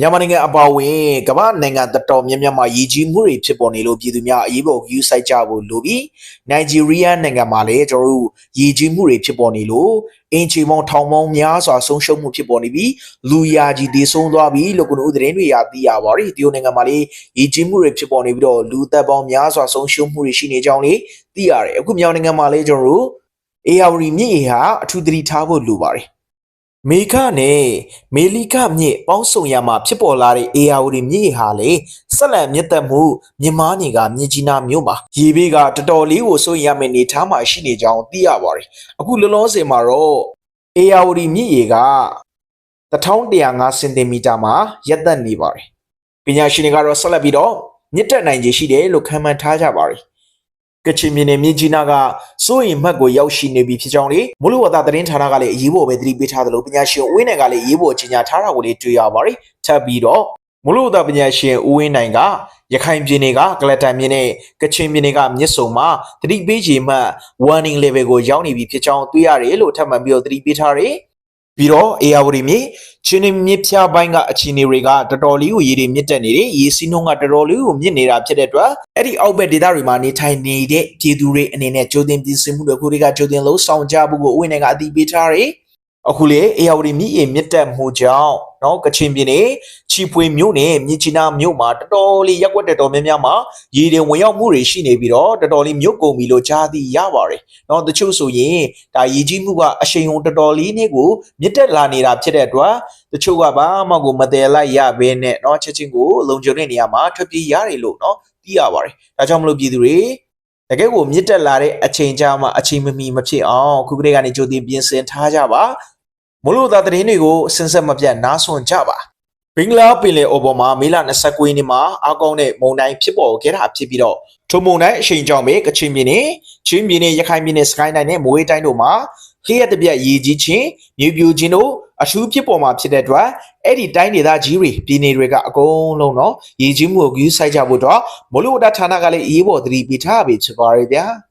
မြန်မာနိုင်ငံအပါအဝင်ကမ္ဘာနိုင်ငံတော်တော်များများမှာရည်ကြီးမှုတွေဖြစ်ပေါ်နေလို့ပြည်သူများအရေးပေါ်ယူဆိုင်ကြဖို့လိုပြီးနိုင်ဂျီးရီးယားနိုင်ငံမှာလည်းကျွန်တော်တို့ရည်ကြီးမှုတွေဖြစ်ပေါ်နေလို့အင်ချီမောင်ထောင်ပေါင်းများစွာဆုံးရှုံးမှုဖြစ်ပေါ်နေပြီးလူရာကြီးတည်ဆုံးသွားပြီလို့ကျွန်တော်တို့သတင်းတွေရသိရပါတယ်ဒီနိုင်ငံမှာလည်းရည်ကြီးမှုတွေဖြစ်ပေါ်နေပြီးတော့လူသက်ပေါင်းများစွာဆုံးရှုံးမှုတွေရှိနေကြောင်းလေးသိရတယ်အခုမြန်မာနိုင်ငံမှာလည်းကျွန်တော်တို့အေယာဝတီမြစ်ရေဟာအထူးသတိထားဖို့လိုပါတယ် မေခနဲ့မေလီကမြစ်ပေါင်းစုံရမှာဖြစ်ပေါ်လာတဲ့အေယာဝတီမြစ်ရေဟာလေဆက်လက်မြင့်တက်မှုမြမနေကမြစ်ကြီးနားမြို့မှာရေဘေးကတော်တော်လေးကိုစိုးရိမ်ရမယ့်နေထားမှာရှိနေကြောင်းသိရပါတယ်အခုလောလောဆယ်မှာတော့အေယာဝတီမြစ်ရေက1105စင်တီမီတာမှာရပ်သက်နေပါတယ်ပညာရှင်တွေကတော့ဆက်လက်ပြီးတော့မြင့်တက်နိုင်ခြေရှိတယ်လို့ခန့်မှန်းထားကြပါတယ် ကချင်ပြည်နယ်မြစ်ကြီးနားကစိုးရိမ်မှတ်ကိုရောက်ရှိနေပြီဖြစ်ကြောင်းလေမူလဝတ္တသတင်းဌာနကလည်းအရေးပေါ်ပဲသတိပေးထားသလိုပညာရှင်ဦးဝင်းနိုင်ကလည်းအရေးပေါ်ကြီးညာထားတာကိုလည်းတွေ့ရပါတယ်ထပ်ပြီးတော့မူလဝတ္တပညာရှင်ဦးဝင်းနိုင်ကရခိုင်ပြည်နယ်ကကလတန်ပြည်နယ်ကချင်ပြည်နယ်ကမြစ်ဆုံမှာသတိပေးခြေမှတ် warning level ကိုရောက်နေပြီဖြစ်ကြောင်းတွေ့ရတယ်လို့ထပ်မံပြီးတော့သတိပေးထားတယ် ပြီးတော့အေယာဝတီမြေချင်းနေမြစ်ဖြားပိုင်းကအခြေအနေတွေကတော်တော်လေးကိုရေတွေမြင့်တက်နေတယ်ရေစီးနှုန်းကတော်တော်လေးကိုမြင့်နေတာဖြစ်တဲ့အတွက်အဲ့ဒီအောက်ဘက်ဒေသတွေမှာနေထိုင်နေတဲ့ပြည်သူတွေအနေနဲ့ကြိုတင်ပြင်ဆင်မှုတွေခုတွေကကြိုတင်လုံးဆောင်ကြဖို့ကိုဥဝင်တွေကအတည်ပြုထားတယ် အခုလေအေယာဝတီမြစ်ရေမြင့်တက်မှုကြောင့်เนาะကချင်ပြည်နယ်ချီဖွေမြို့နယ်မြစ်ချီနာမြို့မှာတော်တော်လေးရက်ွက်တော်တော်များများမှာရေတွေဝင်ရောက်မှုတွေရှိနေပြီးတော့တော်တော်လေးမြို့ကုန်ပြီလို့ကြားသိရပါတယ်เนาะတချို့ဆိုရင်ဒါရေကြီးမှုကအရှိန်ဟုန်တော်တော်လေးနဲ့ကိုမြင့်တက်လာနေတာဖြစ်တဲ့အတွက်တချို့ကဘာမှကိုမတယ်လိုက်ရဘဲနဲ့เนาะချက်ချင်းကိုလုံခြုံတဲ့နေရာမှာထွက်ပြေးရတယ်လို့เนาะသိရပါတယ်ဒါကြောင့်မလို့ပြည်သူတွေတကယ်ကိုမြင့်တက်လာတဲ့အချိန်ကြာမှအချိန်မမီမဖြစ်အောင်ခုကလေးကနေကြိုတင်ပြင်ဆင်ထားကြပါ မလို့သားသတင်းတွေကိုစင်ဆက်မပြတ်နားဆွန်ကြပါဘင်္ဂလားပင်လယ်အော်ပေါ်မှာမေလ29ရက်နေ့မှာအာကောင်းတဲ့မုန်တိုင်းဖြစ်ပေါ်ခဲ့တာဖြစ်ပြီးတော့ထိုမုန်တိုင်းအရှိန်ကြောင့်ပဲကချင်ပြည်နယ်ချင်းပြည်နယ်ရခိုင်ပြည်နယ်စကိုင်းတိုင်းနဲ့မွေးတိုင်းတို့မှာလျှက်တပြက်ရေကြီးခြင်းမြေပြိုခြင်းတို့အထူးဖြစ်ပေါ်မှာဖြစ်တဲ့အတွက်အဲ့ဒီတိုင်းဒေသကြီးတွေပြည်နယ်တွေကအကုန်လုံးတော့ရေကြီးမှုကိုဂရုစိုက်ကြဖို့တော့မလို့ဝတ္တဌာနကလည်းအေးပေါ်သတိပေးထားပြီဖြစ်ပါရဲ့ဗျာ။